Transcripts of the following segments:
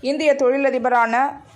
இந்திய தொழிலதிபரான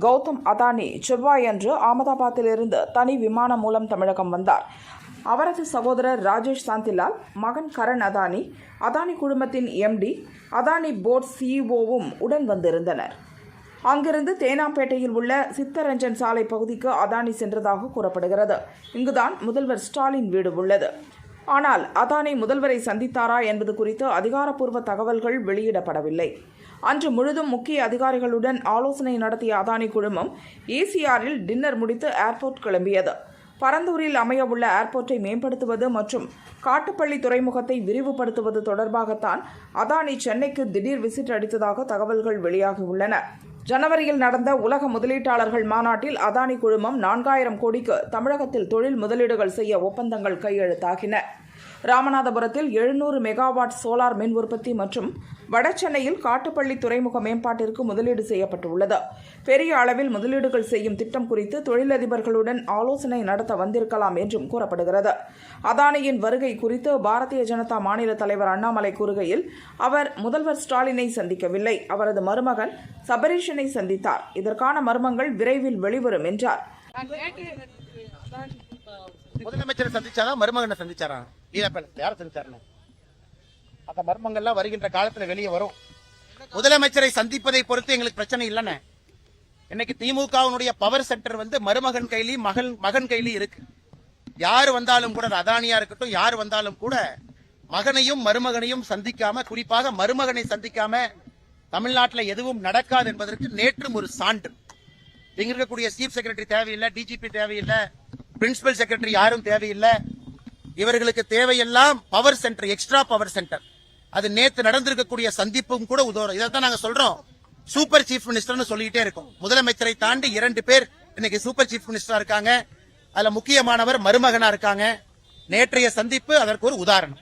கௌதம் அதானி செவ்வாயன்று அகமதாபாத்திலிருந்து தனி விமானம் மூலம் தமிழகம் வந்தார். அவரது சகோதரர் ராஜேஷ் சாந்திலால் மகன் கரண் அதானி அதானி குழுமத்தின் எம்டி அதானி போர்ட் சிஇஓவும் உடன் வந்திருந்தனர். அங்கிருந்து தேனாம்பேட்டையில் உள்ள சித்தரஞ்சன் சாலை பகுதிக்கு அதானி சென்றதாக கூறப்படுகிறது. இங்குதான் முதல்வர் ஸ்டாலின் வீடு உள்ளது. ஆனால் அதானி முதல்வரை சந்தித்தாரா என்பது குறித்து அதிகாரப்பூர்வ தகவல்கள் வெளியிடப்படவில்லை. அன்று முழுதும் முக்கிய அதிகாரிகளுடன் ஆலோசனை நடத்திய அதானி குழுமம் ஏசிஆரில் டின்னர் முடித்து ஏர்போர்ட் கிளம்பியது. பரந்தூரில் அமையவுள்ள ஏர்போர்ட்டை மேம்படுத்துவது மற்றும் காட்டுப்பள்ளி துறைமுகத்தை விரிவுபடுத்துவது தொடர்பாகத்தான் அதானி சென்னைக்கு திடீர் விசிட் அடித்ததாக தகவல்கள் வெளியாகியுள்ளன. ஜனவரியில் நடந்த உலக முதலீட்டாளர்கள் மாநாட்டில் அதானி குழுமம் நான்காயிரம் கோடிக்கு தமிழகத்தில் தொழில் முதலீடுகள் செய்ய ஒப்பந்தங்கள் கையெழுத்தாகின. ராமநாதபுரத்தில் எழுநூறு மெகாவாட் சோலார் மின் உற்பத்தி மற்றும் வடசென்னையில் காட்டுப்பள்ளி துறைமுக மேம்பாட்டிற்கு முதலீடு செய்யப்பட்டுள்ளது. பெரிய அளவில் முதலீடுகள் செய்யும் திட்டம் குறித்து தொழிலதிபர்களுடன் ஆலோசனை நடத்த வந்திருக்கலாம் என்றும் கூறப்படுகிறது. அதானியின் வருகை குறித்து பாரதிய ஜனதா மாநில தலைவர் அண்ணாமலை கூறுகையில் அவர் முதல்வர் ஸ்டாலினை சந்திக்கவில்லை. அவரது மருமகன் சபரீஷனை சந்தித்தார். இதற்கான மர்மங்கள் விரைவில் வெளிவரும் என்றார். முதலமைச்சரை சந்திச்சாரா? மருமகனை சந்திச்சாரா? நீலப்பேல யார சந்திச்சாருன்னு அந்த மர்மங்கள்லாம் வருகின்ற காலத்துல வெளியே வரும். முதலமைச்சரை சந்திப்பதை பொறுத்து எங்களுக்கு பிரச்சனை இல்லைண்ணே. இன்னைக்கு திமுகவினுடைய பவர் சென்டர் வந்து மருமகன் கையிலையும் மகன் மகன் கையிலயும் இருக்கு. யார் வந்தாலும் கூட அதானியா இருக்கட்டும் யார் வந்தாலும் கூட மகனையும் மருமகனையும் சந்திக்காம குறிப்பாக மருமகனை சந்திக்காம தமிழ்நாட்டில் எதுவும் நடக்காது என்பதற்கு நேற்றும் ஒரு சான்று. இங்க இருக்கக்கூடிய சீஃப் செக்ரட்டரி தேவையில்லை டிஜிபி தேவையில்லை பிரின்சிபல் செக்ரட்டரி யாரும் தேவையில்லை. இவர்களுக்கு தேவையெல்லாம் power centre extra power centre அது நேத்து நடந்திருக்கக்கூடிய சந்திப்பும் கூட உதவும் இதைத்தான் நாங்க சொல்றோம். சூப்பர் சீஃப் மினிஸ்டர்னு சொல்லிட்டே இருக்கோம். முதலமைச்சரை தாண்டி இரண்டு பேர் இன்னைக்கு சூப்பர் சீஃப் மினிஸ்டரா இருக்காங்க. அதுல முக்கியமானவர் மருமகனா இருக்காங்க. நேற்றைய சந்திப்பு அதற்கு ஒரு உதாரணம்.